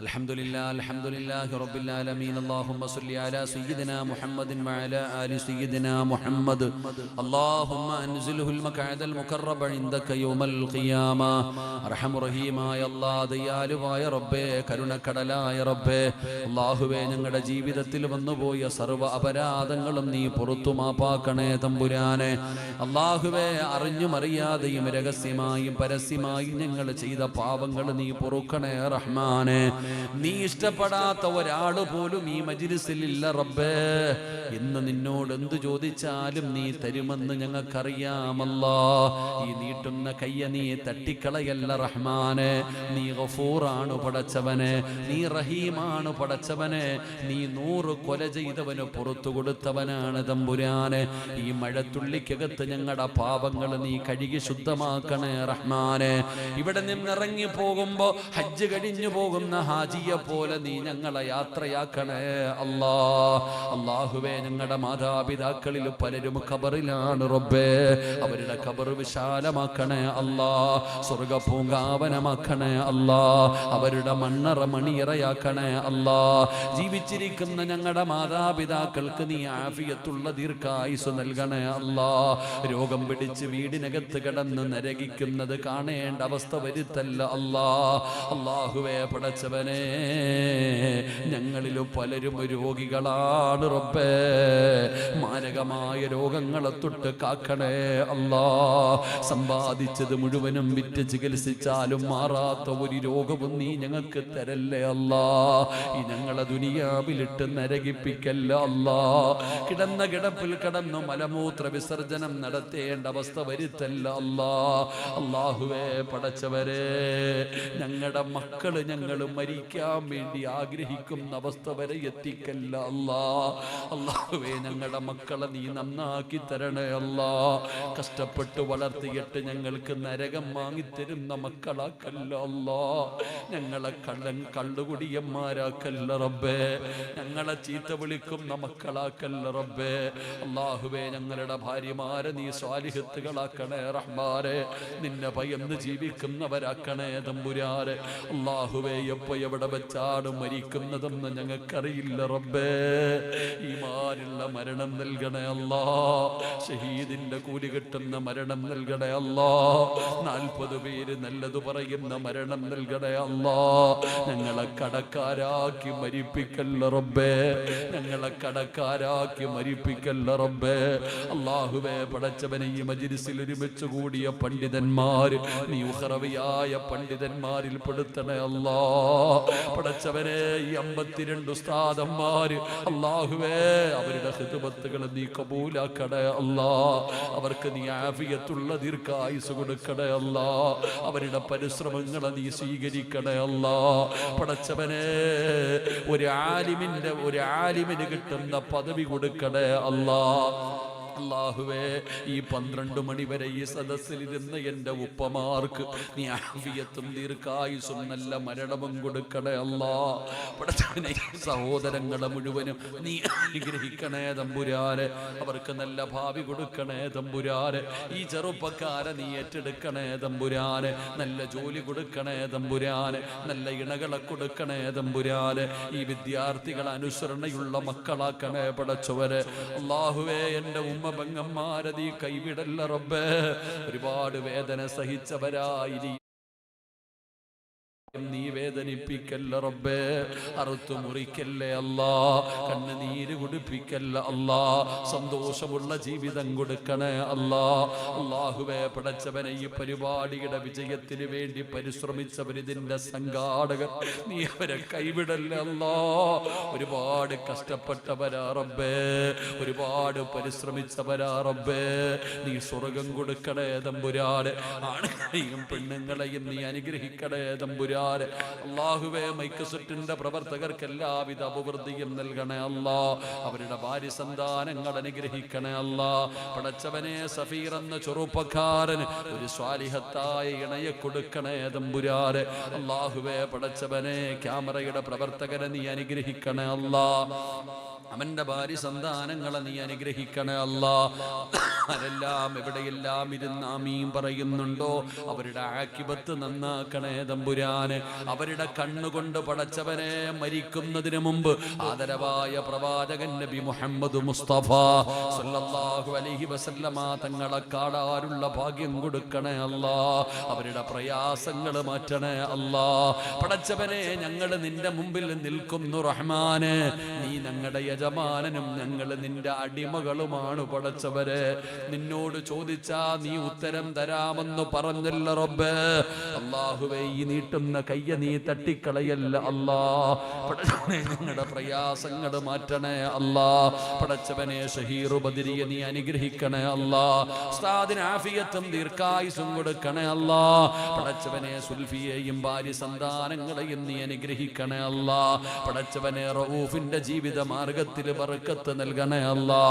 الحمد لله الحمد لله رب العالمين اللهم صل على سيدنا محمد وعلى آل سيدنا محمد اللهم أنزله المقعد المقرب عندك يوم القيامة അർഹം റഹീമായ അല്ലാ ദയാലുവായ റബ്ബേ കരുണക്കടലായ റബ്ബേ അള്ളാഹുവേ ഞങ്ങളുടെ ജീവിതത്തിൽ വന്നുപോയ സർവ്വ അപരാധങ്ങളും നീ പുറത്തു മാപ്പാക്കണേ തമ്പുരാനെ അള്ളാഹുവേ അറിഞ്ഞും അറിയാതെയും രഹസ്യമായും പരസ്യമായും ഞങ്ങൾ ചെയ്ത പാപങ്ങൾ നീ പൊറുക്കണേ റഹ്മാനെ നീ ഇഷ്ടപ്പെടാത്ത ഒരാൾ പോലും ഈ മജിലിസിലില്ല റബ്ബേ. ഇന്ന് നിന്നോട് എന്ത് ചോദിച്ചാലും നീ തരുമെന്ന് ഞങ്ങൾക്കറിയാമല്ലോ. ഈ നീട്ടുന്ന കയ്യ നീ തട്ടിക്കളയല്ല റഹ്മാനെ. നീ ഗഫൂറാണ് പടച്ചവനെ. നീ റഹീമാണ് പടച്ചവനെ. നീ നൂറ് കൊല ചെയ്തവന് പുറത്തു കൊടുത്തവനാണ് തമ്പുരാനെ. ഈ മഴത്തുള്ളിക്കകത്ത് ഞങ്ങളുടെ പാപങ്ങൾ നീ കഴുകി ശുദ്ധമാക്കണേ റഹ്മാനെ. ഇവിടെ നിന്നിറങ്ങി പോകുമ്പോ ഹജ്ജ് കഴിഞ്ഞു പോകുന്ന ഹാജിയെ പോലെ നീ ഞങ്ങളെ യാത്രയാക്കണേ. അല്ലാ അള്ളാഹുവേ ഞങ്ങളുടെ മാതാപിതാക്കളിൽ പലരും ഖബറിലാണ് റബ്ബേ. അവരുടെ ഖബർ വിശാലമാക്കണേ. അല്ലാ സ്വർഗ പൂങ്കാവനമാക്കണേ അല്ലാ അവരുടെ മണ്ണറ മണിയറയാക്കണേ. അല്ലാ ജീവിച്ചിരിക്കുന്ന ഞങ്ങളുടെ മാതാപിതാക്കൾക്ക് നീ ആഫിയത്തുള്ള ദീർഘായുസ് നൽകണേ. അല്ലാ രോഗം പിടിച്ച് വീടിനകത്ത് കിടന്ന് നരകിക്കുന്നത് കാണേണ്ട അവസ്ഥ വരുത്തല്ല. അല്ലാ അള്ളാഹുവേ പടച്ചവനെ ഞങ്ങളിലും പലരും രോഗികളാണ് റബ്ബേ. മാരകമായ രോഗങ്ങളെ തൊട്ട് കാക്കണേ അല്ലാ. സമ്പാദിച്ചത് മുഴുവനും വിറ്റ് ചികിത്സിച്ചാലും മാറാത്ത ഒരു രോഗവും നീ ഞങ്ങൾക്ക് തരല്ലേ അല്ലാ. ഈ ഞങ്ങളെ ദുനിയാവിലിട്ട് നരകിപ്പിക്കല്ല അല്ലാ. കിടന്ന കിടപ്പിൽ കിടന്നു മലമൂത്ര വിസർജനം നടത്തേണ്ട അവസ്ഥ വരുത്തല്ല അല്ലാ. അള്ളാഹുവേ പടച്ചവരെ ഞങ്ങളുടെ മക്കൾ ഞങ്ങൾ മരിക്കാൻ വേണ്ടി ആഗ്രഹിക്കുന്ന അവസ്ഥ വരെ എത്തിക്കല്ല. അല്ലാ അള്ളാഹുവേ ഞങ്ങളുടെ മക്കളെ നീ നന്നാക്കി തരണേ അല്ലാ. കഷ്ടപ്പെട്ട് വളർത്തിയിട്ട് ഞങ്ങൾക്ക് നരകം വാങ്ങിത്തരുന്ന മക്കളാക്കല്ല അല്ലാ. ഞങ്ങളെ കള്ളൻ കള്ളുകുടിയന്മാരാക്കല്ല റബ്ബേ. ഞങ്ങളെ ചീത്ത വിളിക്കുന്ന മക്കളാക്കല്ല റബ്ബേ. അള്ളാഹുവേ ഞങ്ങളുടെ ഭാര്യമാരെ നീ സ്വാലിഹത്തുകളാക്കണേ റഹ്മാരെ നിന്നെ ഭയന്ന് ജീവിക്കുന്നവരാക്കണേ തമ്പുരാരെ അള്ളാഹുവേ എപ്പോ എവിടെ വെച്ചാണ് മരിക്കുന്നതെന്ന് ഞങ്ങൾക്കറിയില്ല റബ്ബേ. ഈ മാനുള്ള മരണം നൽകണേ അല്ലാ. ഷഹീദിന്റെ കൂലി കിട്ടുന്ന മരണം നൽകണേ അല്ലാ. നാൽപ്പത് പേര് നല്ലത് പറയുന്ന മരണം നൽകണേ അല്ലാ. ഞങ്ങളെ കടക്കാരാക്കി മരിപ്പിക്കല്ല റബ്ബേ. ഞങ്ങളെ കടക്കാരാക്കി മരിപ്പിക്കല്ല റബ്ബേ. അള്ളാഹുവേ പടച്ചവനെ ഈ മജിരിസിൽ ഒരുമിച്ച് കൂടിയ പണ്ഡിതന്മാർ നീ ഉഹറവിയായ പണ്ഡിതന്മാരിൽ പെടുത്തണേ അല്ലാ. പടച്ചവനെ ഈ അമ്പത്തിരണ്ട് ഉസ്താദന്മാര് അള്ളാഹുവേ അവരുടെ ഹിതുമത്തുകൾ നീ കബൂലാക്കടേ അല്ലാ. അവർക്ക് നീ ആഫിയത്തുള്ള ദീർഘായുസ് കൊടുക്കടേ അല്ലാ. അവരുടെ പരിശ്രമങ്ങളെ നീ സ്വീകരിക്കണേ അല്ലാ. പടച്ചവനെ ഒരു ആലിമിന്റെ ഒരു ആലിമിന് കിട്ടുന്ന പദവി കൊടുക്കണേ അല്ലാ. അള്ളാഹുവേ ഈ പന്ത്രണ്ട് മണി വരെ ഈ സദസ്സിലിരുന്ന് എന്റെ ഉപ്പമാർക്ക് നീ ആഫിയത്തും ദീർഘായുസും നല്ല മരണവും കൊടുക്കണേ അല്ലാ. സഹോദരങ്ങളെ മുഴുവനും നീ അനുഗ്രഹിക്കണേ തമ്പുരാരെ അവർക്ക് നല്ല ഭാവി കൊടുക്കണേ തമ്പുരാരെ ഈ ചെറുപ്പക്കാരെ നീ ഏറ്റെടുക്കണേ തമ്പുരാനെ. നല്ല ജോലി കൊടുക്കണേ തമ്പുരാനെ. നല്ല ഇണകളെ കൊടുക്കണേ തമ്പുരാനെ. ഈ വിദ്യാർത്ഥികൾ അനുസരണയുള്ള മക്കളാക്കണേ പടച്ചവരെ. അള്ളാഹുവേ എന്റെ ഉമ്മ പെങ്ങന്മാരെ നീ കൈവിടല്ല റബ്ബ്. ഒരുപാട് വേദന സഹിച്ചവരായി നീ വേദനിപ്പിക്കല്ല റബ്ബേ. അറുത്തു മുറിക്കല്ലേ അല്ലാ. കണ്ണുനീര് കുടിപ്പിക്കല്ല അല്ലാ. സന്തോഷമുള്ള ജീവിതം കൊടുക്കണേ അല്ലാ. അള്ളാഹുവേ പടച്ചവനെ ഈ പരിപാടിയുടെ വിജയത്തിന് വേണ്ടി പരിശ്രമിച്ചവരിതിന്റെ സംഘാടകർ. നീ അവരെ കൈവിടല്ലേ അല്ലാ. ഒരുപാട് കഷ്ടപ്പെട്ടവരാ റബ്ബേ. ഒരുപാട് പരിശ്രമിച്ചവരാ റബ്ബേ. നീ സ്വർഗം കൊടുക്കണേ തമ്പുരാട് ആണുങ്ങളെയും പെണ്ണുങ്ങളെയും നീ അനുഗ്രഹിക്കണേ തമ്പുരാൻ മൈക്ക് മൈക്കസുറ്റിന്റെ പ്രവർത്തകർക്ക് എല്ലാവിധ അഭിവൃദ്ധിയും നൽകണേ അല്ലാ. അവരുടെ ഭാര്യ സന്താനങ്ങൾ അനുഗ്രഹിക്കണേ അല്ലാ. പടച്ചവനെ സഫീർ എന്ന ചെറുപ്പക്കാരൻ ഒരു സ്വാലിഹത്തായ ഇണയെ കൊടുക്കണേ തമ്പുരാരെ അള്ളാഹുവേ പടച്ചവനെ ക്യാമറയുടെ പ്രവർത്തകരെ നീ അനുഗ്രഹിക്കണേ അല്ലാ. അവന്റെ ഭാര്യ സന്താനങ്ങളെ നീ അനുഗ്രഹിക്കണേ അല്ലാ. ആരെല്ലാം എവിടെയെല്ലാം ഇരുന്ന് ആമീം പറയുന്നുണ്ടോ അവരുടെ ആക്കിപത്ത് നന്നാക്കണേ തമ്പുരാന്. അവരുടെ കണ്ണുകൊണ്ട് പടച്ചവനെ മരിക്കുന്നതിന് മുമ്പ് ആദരവായ പ്രവാചകൻ നബി മുഹമ്മദ് മുസ്തഫ സല്ലല്ലാഹു അലൈഹി വസല്ലമ തങ്ങളെ കാണാനുള്ള ഭാഗ്യം കൊടുക്കണേ അല്ലാ. അവരുടെ പ്രയാസങ്ങൾ മാറ്റണേ അല്ലാ. പടച്ചവനെ ഞങ്ങൾ നിന്റെ മുമ്പിൽ നിൽക്കുന്നു റഹ്മാന്. നീ ഞങ്ങളുടെ യജമാനനും ഞങ്ങൾ നിന്റെ അടിമകളുമാണ് പടച്ചവരെ. നിന്നോട് ചോദിച്ചാ നീ ഉത്തരം തരാമെന്ന് പറഞ്ഞല്ല റബ്ബ്. അള്ളാഹുവേ ഈ നീട്ടുന്ന കയ്യ നീ തട്ടിക്കളയല്ല അല്ലാ. പടച്ചവനെ ഞങ്ങളുടെ പ്രയാസങ്ങൾ മാറ്റണേ അല്ലാ. പടച്ചവനെ ഷഹീറു ബദിരിയെ നീ അനുഗ്രഹിക്കണേ അല്ലാ. ഉസ്താദിന് ആഫിയത്തും ദീർഘായുസും കൊടുക്കണേ അല്ലാ. പടച്ചവനെ സുൽഫിയെയും ഭാര്യ സന്താനങ്ങളെയും നീ അനുഗ്രഹിക്കണേ അല്ലാ. പടച്ചവനെ റൌഫിന്റെ ജീവിത മാർഗത്തിൽ ബർക്കത്ത് നൽകണേ അല്ലാ.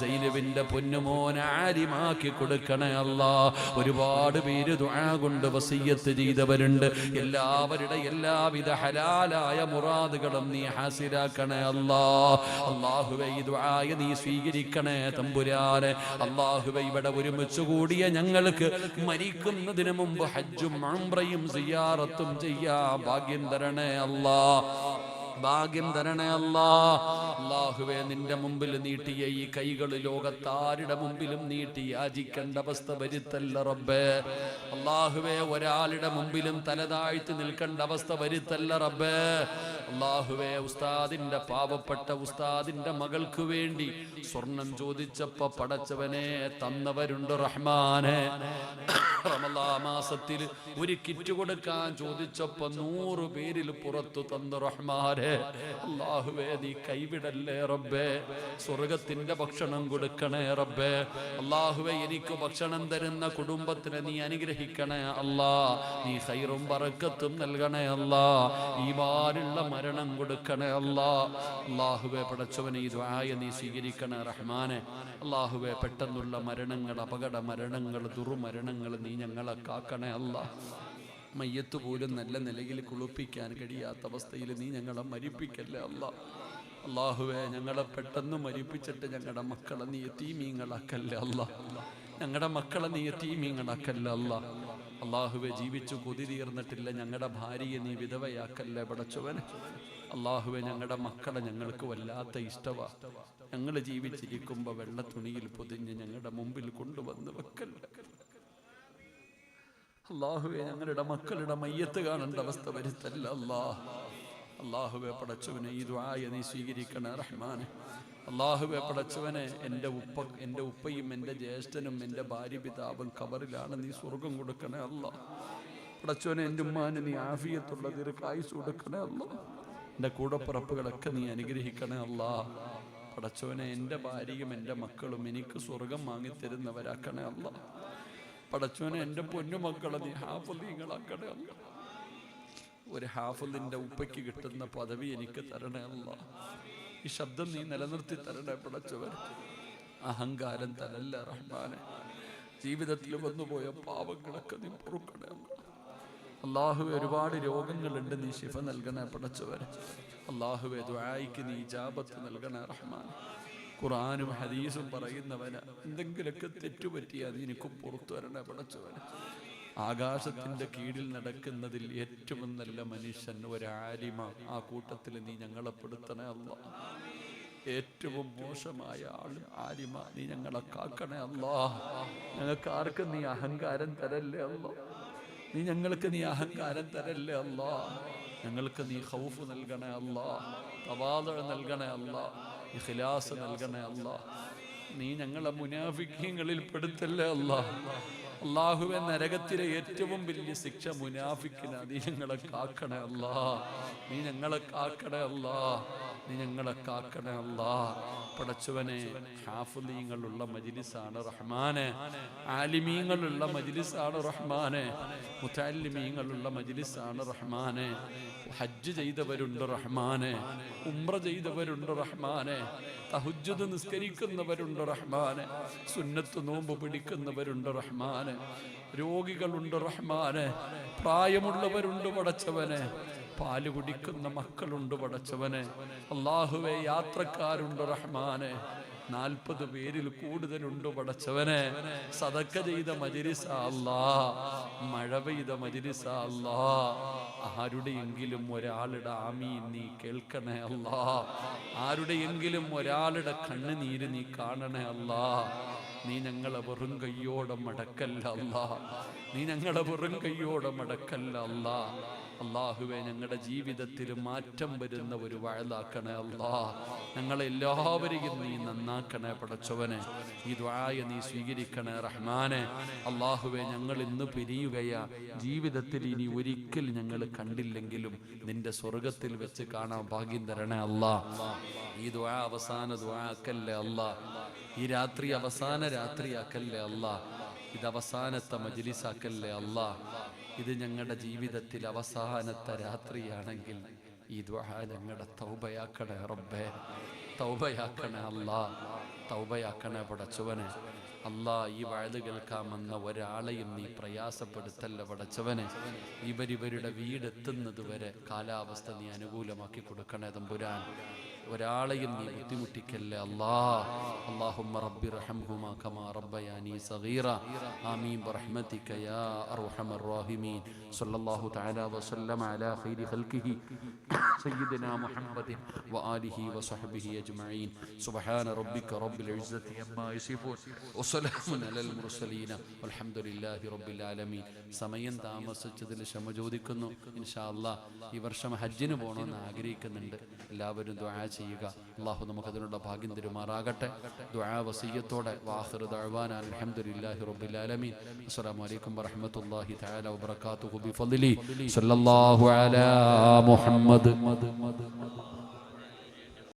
സൈനുവിന്റെ പൊന്നുമോൻ ആരിമാക്കി കൊടുക്കണേ അല്ല. ഒരുപാട് പേര് കൊണ്ട് വസീയത്ത് ചെയ്തവരുണ്ട്. എല്ലാവരുടെ എല്ലാവിധ ഹലാലായ മുറാദുകളും നീ ഹാസിലാക്കണേ അല്ലാ. അള്ളാഹുവെ ഈ ദുആയ നീ സ്വീകരിക്കണേ തമ്പുരാനെ. അള്ളാഹുവെ ഇവിടെ ഒരുമിച്ച് കൂടിയ ഞങ്ങൾക്ക് മരിക്കുന്നതിന് മുമ്പ് ഹജ്ജും ഉംറയും സിയാറത്തും ചെയ്യാ ഭാഗ്യം തരണേ അല്ലാ. ഭാഗ്യം തരണേ അല്ലാ. നിന്റെ മുമ്പിൽ നീട്ടിയ ഈ കൈകൾ ലോകത്താരുടെ മുമ്പിലും നീട്ടി യാചിക്കേണ്ട അവസ്ഥ വരുത്തല്ല റബ്ബേ. അള്ളാഹുവെ ഒരാളുടെ മുമ്പിലും തലതാഴ്ത്തി നിൽക്കേണ്ട അവസ്ഥ വരുത്തല്ല റബ്ബേ. അള്ളാഹുവെ ഉസ്താദിന്റെ പാവപ്പെട്ട ഉസ്താദിന്റെ മകൾക്ക് വേണ്ടി സ്വർണം ചോദിച്ചപ്പോ പടച്ചവനെ തന്നവരുണ്ട് റഹ്മാനെ. റമലാ മാസത്തിൽ ഒരു കിറ്റ് കൊടുക്കാൻ ചോദിച്ചപ്പോ നൂറ് പേരിൽ പുറത്തു തന്ന റഹ്മാരെ അള്ളാഹുവേ നീ കൈവിടല്ലേ റബ്ബേ? സ്വർഗത്തിന്റെ ഭക്ഷണം കൊടുക്കണേ റബ്ബേ. അള്ളാഹുവേ എനിക്ക് ഭക്ഷണം തരുന്ന കുടുംബത്തിനെ നീ അനുഗ്രഹിക്കണേ അല്ലാ. നീ ഹൈറും പറക്കത്തും നൽകണേ അല്ലാ. ഈമാനുള്ള മരണം കൊടുക്കണേ അല്ലാ. അള്ളാഹുവെ പടച്ചവനെ ഈ ദ്വായ നീ സ്വീകരിക്കണേ റഹ്മാനെ. അള്ളാഹുവെ പെട്ടെന്നുള്ള മരണങ്ങൾ അപകട മരണങ്ങൾ ദുർമരണങ്ങൾ നീ ഞങ്ങളെ കാക്കണേ അല്ല. മയ്യത്ത് പോലും നല്ല നിലയിൽ കുളിപ്പിക്കാൻ കഴിയാത്ത അവസ്ഥയിൽ നീ ഞങ്ങളെ മരിപ്പിക്കല്ലേ അല്ല. അള്ളാഹുവെ ഞങ്ങളെ പെട്ടെന്ന് മരിപ്പിച്ചിട്ട് ഞങ്ങളുടെ മക്കളെ നീ എത്തീമീങ്ങളാക്കല്ലേ അല്ല. ഞങ്ങളുടെ മക്കളെ നീ എത്തീമീങ്ങളാക്കല്ലേ അല്ല. അള്ളാഹുവെ ജീവിച്ചു കൊതി തീർന്നിട്ടില്ല ഞങ്ങളുടെ ഭാര്യയെ നീ വിധവയാക്കല്ലേ പടച്ചവന്. അള്ളാഹുവെ ഞങ്ങളുടെ മക്കളെ ഞങ്ങൾക്ക് വല്ലാത്ത ഇഷ്ടവാ. ഞങ്ങൾ ജീവിച്ചിരിക്കുമ്പോൾ വെള്ള തുണിയിൽ പൊതിഞ്ഞ് ഞങ്ങളുടെ മുമ്പിൽ കൊണ്ടുവന്ന് വെക്കല്ലേ. അള്ളാഹുവെ ഞങ്ങളുടെ മക്കളുടെ മയ്യത്ത് കാണേണ്ട അവസ്ഥ വരുത്തല്ല അല്ലാ. അള്ളാഹുവെ പടച്ചവനെ ഈ നീ സ്വീകരിക്കണ റഹ്മാനെ. അള്ളാഹുവെ പടച്ചവനെ എന്റെ ഉപ്പ എന്റെ ഉപ്പയും എന്റെ ജ്യേഷ്ഠനും എന്റെ ഭാര്യ പിതാവും കബറിലാണ് നീ സ്വർഗം കൊടുക്കണേ അല്ല. പടച്ചവനെ എന്റെ ഉമ്മാന് നീ ആഫിയത്തുള്ള ദീർഘായുസ് കൊടുക്കണേ അല്ല. എന്റെ കൂടപ്പിറപ്പുകളൊക്കെ നീ അനുഗ്രഹിക്കണേ അല്ലാ. പടച്ചവനെ എന്റെ ഭാര്യയും എന്റെ മക്കളും എനിക്ക് സ്വർഗം വാങ്ങിത്തരുന്നവരാക്കണേ അല്ല. പടച്ചോനെ എന്റെ പൊന്നുമക്കളെ നീ ഹാഫുദീങ്ങളാക്കണേ അല്ല. ഒരു ഹാഫുലിന്റെ ഉപ്പയ്ക്ക് കിട്ടുന്ന പദവി എനിക്ക് തരണേ അല്ല. ഈ ശബ്ദം നീ നിലനിർത്തി തരണേ പടച്ചവൻ. അഹങ്കാരം തരല്ല റഹ്മാനെ. ജീവിതത്തിൽ വന്നുപോയ പാവങ്ങളൊക്കെ നീ പൊറുക്കണേ അള്ളാഹു ഒരുപാട് രോഗങ്ങളുണ്ട് നീ ശിഫ നൽകണേ പടച്ചവൻ. അള്ളാഹുവെ ദ്വായിക്ക് നീ ജാപത്ത് നൽകണേ റഹ്മാൻ ഖുറാനും ഹദീസും പറയുന്നവന് എന്തെങ്കിലുമൊക്കെ തെറ്റുപറ്റിയാൽ എനിക്ക് എനിക്കും പുറത്തു വരണേ പടച്ചവന് ആകാശത്തിന്റെ കീഴിൽ നടക്കുന്നതിൽ ഏറ്റവും നല്ല മനുഷ്യൻ ഒരാലിമ. ആ കൂട്ടത്തിൽ നീ ഞങ്ങളെ പെടുത്തണേ അല്ല. ഏറ്റവും മോശമായ ആൾ ആലിമ. നീ ഞങ്ങളെ കാക്കണേ അല്ലാ. ഞങ്ങൾക്ക് ആർക്കും നീ അഹങ്കാരം തരല്ലേ അല്ല. നീ ഞങ്ങൾക്ക് നീ അഹങ്കാരം തരല്ലേ അല്ല. ഞങ്ങൾക്ക് നീ ഹൗഫ് നൽകണേ അല്ല. തവാദ നൽകണേ അല്ല. ഇഖ്ലാസ് നൽകണേ അല്ല നീ ഞങ്ങളെ മുനാഫിക്കങ്ങളിൽ പെടുത്തല്ലേ അല്ല അള്ളാഹുവെ നരകത്തിലെ ഏറ്റവും വലിയ ശിക്ഷ മുനാഫിക്കിന്. നീ ഞങ്ങളെ കാക്കണേ അല്ലാ. നീ ഞങ്ങളെ കാക്കണേ അല്ലാ. നീ ഞങ്ങളെ കാക്കണേ അല്ലാ. പടച്ചവനെ ഹാഫുലീങ്ങളുള്ള മജിലിസാണ് റഹ്മാനെ. ആലിമീങ്ങളുള്ള മജിലിസാണ് റഹ്മാനെ. മുത്താലിമീങ്ങളുള്ള മജിലിസാണ് റഹ്മാനെ. ഹജ്ജ് ചെയ്തവരുണ്ട് റഹ്മാനെ. ഉംറ ചെയ്തവരുണ്ട് റഹ്മാനെ. തഹുജ്ജുദ് നിസ്കരിക്കുന്നവരുണ്ട് റഹ്മാനെ. സുന്നത്ത് നോമ്പ് പിടിക്കുന്നവരുണ്ട് റഹ്മാനെ. രോഗികളുണ്ട് റഹ്മാനെ. പ്രായമുള്ളവരുണ്ട് പടച്ചവനെ. പാൽ കുടിക്കുന്ന മക്കളുണ്ട് പടച്ചവനെ. അള്ളാഹുവെ യാത്രക്കാരുണ്ട് റഹ്മാനെ. നാൽപ്പത് പേരിൽ കൂടുതലുണ്ട് പടച്ചവനെ. സതക്ക ചെയ്ത മജിരിസ അല്ലാ. മഴ പെയ്ത മജിരിസ അല്ലാ. ആരുടെയെങ്കിലും ഒരാളുടെ ആമീ നീ കേൾക്കണേ അല്ലാ. ആരുടെയെങ്കിലും ഒരാളുടെ കണ്ണുനീര് നീ കാണണേ അല്ലാ. നീ ഞങ്ങളെ വെറും കയ്യോടെ മടക്കല്ല നീ ഞങ്ങളെ വെറും കയ്യോടെ മടക്കല്ല അള്ളാഹുവെ ഞങ്ങളുടെ ജീവിതത്തിൽ മാറ്റം വരുന്ന ഒരു വഴലാക്കണേ ഞങ്ങളെ ഞങ്ങളെല്ലാവരെയും നീ നന്നാക്കണേ പടച്ചവനെ. ഈ ദ്വായ നീ സ്വീകരിക്കണേ റഹ്മാനെ. അള്ളാഹുവെ ഞങ്ങൾ ഇന്ന് പിരിയുകയാ. ജീവിതത്തിൽ ഇനി ഒരിക്കൽ ഞങ്ങൾ കണ്ടില്ലെങ്കിലും നിന്റെ സ്വർഗത്തിൽ വെച്ച് കാണാൻ ഭാഗ്യം തരണേ അള്ളാ. ഈ ദ്വാ അവസാന ദ്വാക്കല്ലേ അള്ളാ. ഈ രാത്രി അവസാന രാത്രിയാക്കല്ലേ അല്ല ഇത് അവസാനത്തെ മജിലിസാക്കല്ലേ അല്ലാ ഇത് ഞങ്ങളുടെ ജീവിതത്തിൽ അവസാനത്തെ രാത്രിയാണെങ്കിൽ ഈ ദ്വാ ഞങ്ങളുടെ തൗബയാക്കണേ റബ്ബേ. തൗബയാക്കണേ അല്ലാ. തൗബയാക്കണേ പടച്ചവനെ. അല്ലാ ഈ വഴുത് കേൾക്കാമെന്ന ഒരാളെയും നീ പ്രയാസപ്പെടുത്തല്ല പടച്ചവനെ. ഇവരിവരുടെ വീടെത്തുന്നത് വരെ കാലാവസ്ഥ നീ അനുകൂലമാക്കി കൊടുക്കണേ തമ്പുരാൻ. ഒരാളെയും നീ ബുദ്ധിമുട്ടിക്കല്ലേ അല്ലാ اللهم رب ارحمهما كما ربياني صغيرا آمين برحمتك يا أرحم الراحمين صلى الله تعالى وسلم على خير خلقه سيدنا محمد وآله وصحبه أجمعين سبحان ربك رب العزة عما يصفون وسلام على المرسلين والحمد لله رب العالمين സമയം താമസിച്ചതിൽ ക്ഷമ ചോദിക്കുന്നു ഇൻഷാ അല്ലാ ഈ വർഷം ഹജ്ജിന് പോകണമെന്ന് ആഗ്രഹിക്കുന്നുണ്ട് എല്ലാവരും ദ്വാ ചെയ്യുക. അള്ളാഹു നമുക്ക് അതിനുള്ള ഭാഗ്യം തരുമാറാകട്ടെ. ദ്വാ വസീയത്തോടെ. വാഹിർ ദഅ്വാന അൽഹംദുലില്ലാഹി റബ്ബിൽ ആലമീൻ. അസ്സലാമു അലൈക്കും വറഹ്മത്തുള്ളാഹി തആല വബറകാതുഹു. ബിഫദ്ലി സല്ലല്ലാഹു അലാ മുഹമ്മദ്.